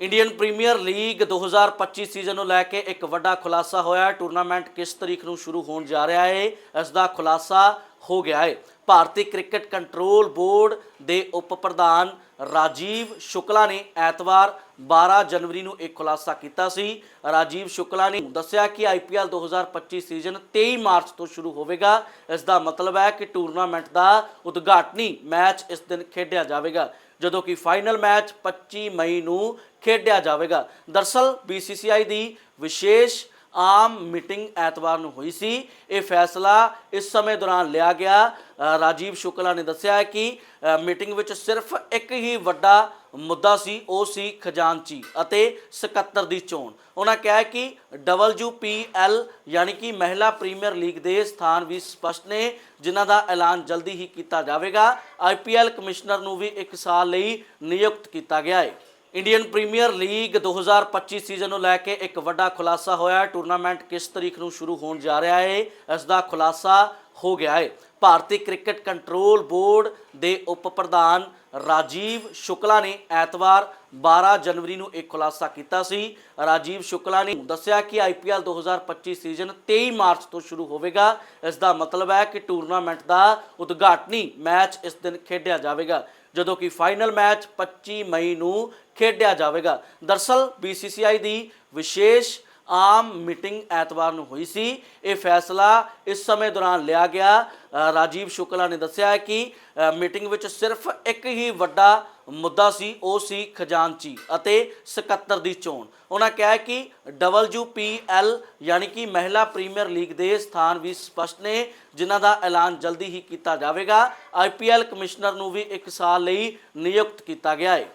Indian premier league 2025 season ਨੂੰ ਲੈ ਕੇ ਇੱਕ ਵੱਡਾ ਖੁਲਾਸਾ ਹੋਇਆ। ਹੈ ਟੂਰਨਾਮੈਂਟ ਕਿਸ ਤਰੀਕ ਨੂੰ ਸ਼ੁਰੂ ਹੋਣ ਜਾ ਰਿਹਾ ਹੈ ਇਸ ਦਾ ਖੁਲਾਸਾ ਹੋ ਗਿਆ ਹੈ ਭਾਰਤੀ ਕ੍ਰਿਕਟ ਕੰਟਰੋਲ ਬੋਰਡ ਦੇ ਉਪ ਪ੍ਰਧਾਨ ਰਾਜੀਵ ਸ਼ੁਕਲਾ ਨੇ ਐਤਵਾਰ 12 ਜਨਵਰੀ ਨੂੰ ਇੱਕ ਖੁਲਾਸਾ ਕੀਤਾ ਸੀ। ਰਾਜੀਵ ਸ਼ੁਕਲਾ ਨੇ ਦੱਸਿਆ ਕਿ ਆਈਪੀਐਲ 2025 ਸੀਜ਼ਨ 23 ਮਾਰਚ ਤੋਂ ਸ਼ੁਰੂ ਹੋਵੇਗਾ। ਇਸ ਦਾ ਮਤਲਬ ਹੈ ਕਿ ਟੂਰਨਾਮੈਂਟ ਦਾ ਉਦਘਾਟਨੀ ਮੈਚ ਇਸ ਦਿਨ ਖੇਡਿਆ ਜਾਵੇਗਾ, ਜਦੋਂ ਕਿ ਫਾਈਨਲ ਮੈਚ 25 ਮਈ ਨੂੰ ਖੇਡਿਆ ਜਾਵੇਗਾ। ਦਰਸਲ BCCI ਦੀ ਵਿਸ਼ੇਸ਼ ਆਮ ਮੀਟਿੰਗ ਐਤਵਾਰ ਨੂੰ ਹੋਈ ਸੀ। ਇਹ ਫੈਸਲਾ ਇਸ ਸਮੇਂ ਦੌਰਾਨ ਲਿਆ ਗਿਆ। ਰਾਜੀਵ ਸ਼ੁਕਲਾ ਨੇ ਦੱਸਿਆ ਹੈ ਕਿ ਮੀਟਿੰਗ ਵਿੱਚ ਸਿਰਫ ਇੱਕ ਹੀ ਵੱਡਾ ਮੁੱਦਾ ਸੀ, ਉਹ ਸੀ ਖਜ਼ਾਨਚੀ ਅਤੇ ਸਕੱਤਰ ਦੀ ਚੋਣ। ਉਹਨਾਂ ਕਿਹਾ ਹੈ ਕਿ WPL ਯਾਨੀ ਕਿ ਮਹਿਲਾ ਪ੍ਰੀਮੀਅਰ ਲੀਗ ਦੇ ਸਥਾਨ ਵੀ ਸਪਸ਼ਟ ਨੇ, ਜਿਨ੍ਹਾਂ ਦਾ ਐਲਾਨ ਜਲਦੀ ਹੀ ਕੀਤਾ ਜਾਵੇਗਾ। IPL ਕਮਿਸ਼ਨਰ ਨੂੰ ਵੀ ਇੱਕ ਸਾਲ ਲਈ ਨਿਯੁਕਤ ਕੀਤਾ ਗਿਆ ਹੈ। ਇੰਡੀਅਨ ਪ੍ਰੀਮੀਅਰ ਲੀਗ 2025 ਸੀਜ਼ਨ ਨੂੰ ਲੈ ਕੇ ਇੱਕ ਵੱਡਾ ਖੁਲਾਸਾ ਹੋਇਆ ਟੂਰਨਾਮੈਂਟ ਕਿਸ ਤਰੀਕ ਨੂੰ ਸ਼ੁਰੂ ਹੋਣ ਜਾ ਰਿਹਾ ਹੈ, ਇਸ ਦਾ ਖੁਲਾਸਾ ਹੋ ਗਿਆ ਹੈ। ਭਾਰਤੀ ਕ੍ਰਿਕਟ ਕੰਟਰੋਲ ਬੋਰਡ ਦੇ ਉਪ ਪ੍ਰਧਾਨ ਰਾਜੀਵ ਸ਼ੁਕਲਾ ਨੇ ਐਤਵਾਰ 12 ਜਨਵਰੀ ਨੂੰ ਇੱਕ ਖੁਲਾਸਾ ਕੀਤਾ ਸੀ। ਰਾਜੀਵ ਸ਼ੁਕਲਾ ਨੇ ਦੱਸਿਆ ਕਿ ਆਈਪੀਐਲ 2025 ਸੀਜ਼ਨ 23 ਮਾਰਚ ਤੋਂ ਸ਼ੁਰੂ ਹੋਵੇਗਾ। ਇਸ ਦਾ ਮਤਲਬ ਹੈ ਕਿ ਟੂਰਨਾਮੈਂਟ ਦਾ ਉਦਘਾਟਨੀ ਮੈਚ ਇਸ ਦਿਨ ਖੇਡਿਆ ਜਾਵੇਗਾ। ਜਦੋਂ ਕਿ ਫਾਈਨਲ ਮੈਚ 25 ਮਈ ਨੂੰ ਖੇਡਿਆ ਜਾਵੇਗਾ। ਦਰਸਲ BCCI ਦੀ ਵਿਸ਼ੇਸ਼ ਆਮ ਮੀਟਿੰਗ ਐਤਵਾਰ ਨੂੰ ਹੋਈ ਸੀ। ਇਹ ਫੈਸਲਾ ਇਸ ਸਮੇਂ ਦੌਰਾਨ ਲਿਆ ਗਿਆ। ਰਾਜੀਵ ਸ਼ੁਕਲਾ ਨੇ ਦੱਸਿਆ ਹੈ ਕਿ ਮੀਟਿੰਗ ਵਿੱਚ ਸਿਰਫ ਇੱਕ ਹੀ ਵੱਡਾ ਮੁੱਦਾ ਸੀ, ਉਹ ਸੀ ਖਜ਼ਾਨਚੀ ਅਤੇ ਸਕੱਤਰ ਦੀ ਚੋਣ। ਉਹਨਾਂ ਕਿਹਾ ਹੈ ਕਿ WPL ਯਾਨੀ ਕਿ ਮਹਿਲਾ ਪ੍ਰੀਮੀਅਰ ਲੀਗ ਦੇ ਸਥਾਨ ਵੀ ਸਪਸ਼ਟ ਨੇ, ਜਿਨ੍ਹਾਂ ਦਾ ਐਲਾਨ ਜਲਦੀ ਹੀ ਕੀਤਾ ਜਾਵੇਗਾ। IPL ਕਮਿਸ਼ਨਰ ਨੂੰ ਵੀ ਇੱਕ ਸਾਲ ਲਈ ਨਿਯੁਕਤ ਕੀਤਾ ਗਿਆ ਹੈ